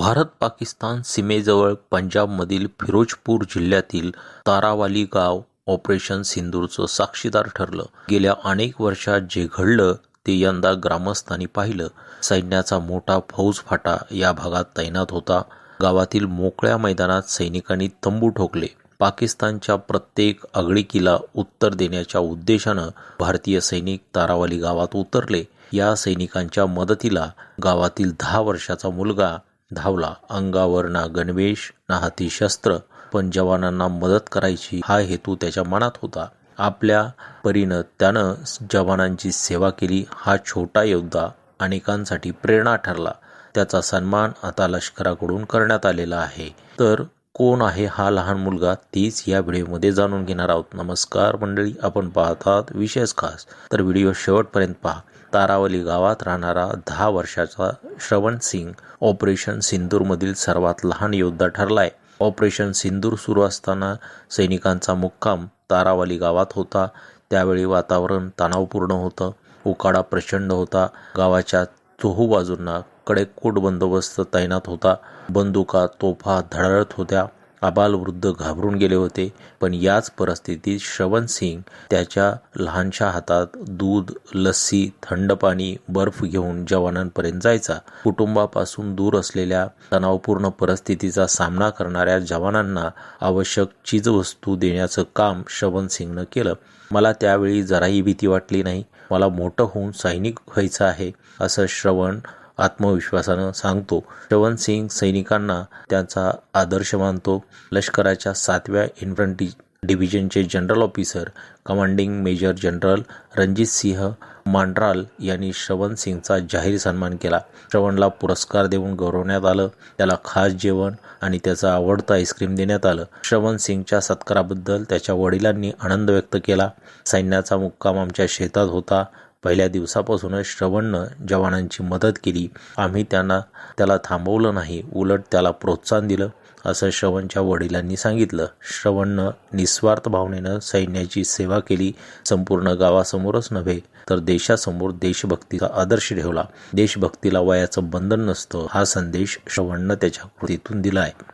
भारत पाकिस्तान सीमेजवळ पंजाबमधील फिरोजपूर जिल्ह्यातील तारावाली गाव ऑपरेशन सिंदूरचं साक्षीदार ठरलं. गेल्या अनेक वर्षात जे घडलं ते यंदा ग्रामस्थांनी पाहिलं. सैन्याचा मोठा फौजफाटा या भागात तैनात होता. गावातील मोकळ्या मैदानात सैनिकांनी तंबू ठोकले. पाकिस्तानच्या प्रत्येक आगळीकीला उत्तर देण्याच्या उद्देशानं भारतीय सैनिक तारावाली गावात उतरले. या सैनिकांच्या मदतीला गावातील दहा वर्षाचा मुलगा धावला. अंगावर ना गणवेश ना हाती शस्त्र पण जवानांना मदत करायची हा हेतू त्याच्या मनात होता. आपल्या परीनं त्यानं जवानांची सेवा केली हा छोटा योद्धा अनेकांसाठी प्रेरणा ठरला. त्याचा सन्मान आता लष्कराकडून करण्यात आलेला आहे. तर कोण आहे हा लहान मुलगा तीच या व्हिडिओमध्ये जाणून घेणार आहोत. नमस्कार मंडळी आपण पाहतात विशेष खास. तर व्हिडिओ शेवटपर्यंत पहा. तारावली गावात राहणारा दहा वर्षाचा श्रवण सिंग ऑपरेशन सिंदूरमधील सर्वात लहान योद्धा ठरलाय. ऑपरेशन सिंदूर सुरू असताना सैनिकांचा मुक्काम तारावली गावात होता. त्यावेळी वातावरण तणावपूर्ण होतं. उकाडा प्रचंड होता. गावाच्या चोहू बाजूंना कडेकोट बंदोबस्त तैनात होता. बंदुका तोफा धडळत होत्या. आबालवृद्ध घाबरून गेले होते पण याच परिस्थितीत श्रवण सिंग त्याच्या लहानशा हातात दूध लस्सी थंड पाणी बर्फ घेऊन जवानांपर्यंत जायचा. कुटुंबापासून दूर असलेल्या तणावपूर्ण परिस्थितीचा सामना करणाऱ्या जवानांना आवश्यक चीजवस्तू देण्याचं काम श्रवण सिंगनं केलं. मला त्यावेळी जराही भीती वाटली नाही. मला मोठं होऊन सैनिक व्हायचं आहे असं श्रवण आत्मविश्वासानं सांगतो. श्रवण सिंग सैनिकांना त्यांचा आदर्श मानतो. लष्कराच्या सातव्या infantry डिव्हिजनचे general officer commanding major general Ranjit Singh Mandral यांनी श्रवण सिंगचा जाहीर सन्मान केला. श्रवणला पुरस्कार देऊन गौरवण्यात आलं. त्याला खास जेवण आणि त्याचं आवडतं आईस्क्रीम देण्यात आलं. श्रवण सिंगच्या सत्काराबद्दल त्याच्या वडिलांनी आनंद व्यक्त केला. सैन्याचा मुक्काम आमच्या शेतात होता. पहिल्या दिवसापासूनच श्रवणनं जवानांची मदत केली. आम्ही त्यांना त्याला थांबवलं नाही उलट त्याला प्रोत्साहन दिलं असं श्रवणच्या वडिलांनी सांगितलं. श्रवणनं निस्वार्थ भावनेनं सैन्याची सेवा केली. संपूर्ण गावासमोरच नव्हे तर देशासमोर देशभक्तीचा आदर्श ठेवला. देशभक्तीला वयाचं बंधन नसतं हा संदेश श्रवणनं त्याच्या कृतीतून दिला आहे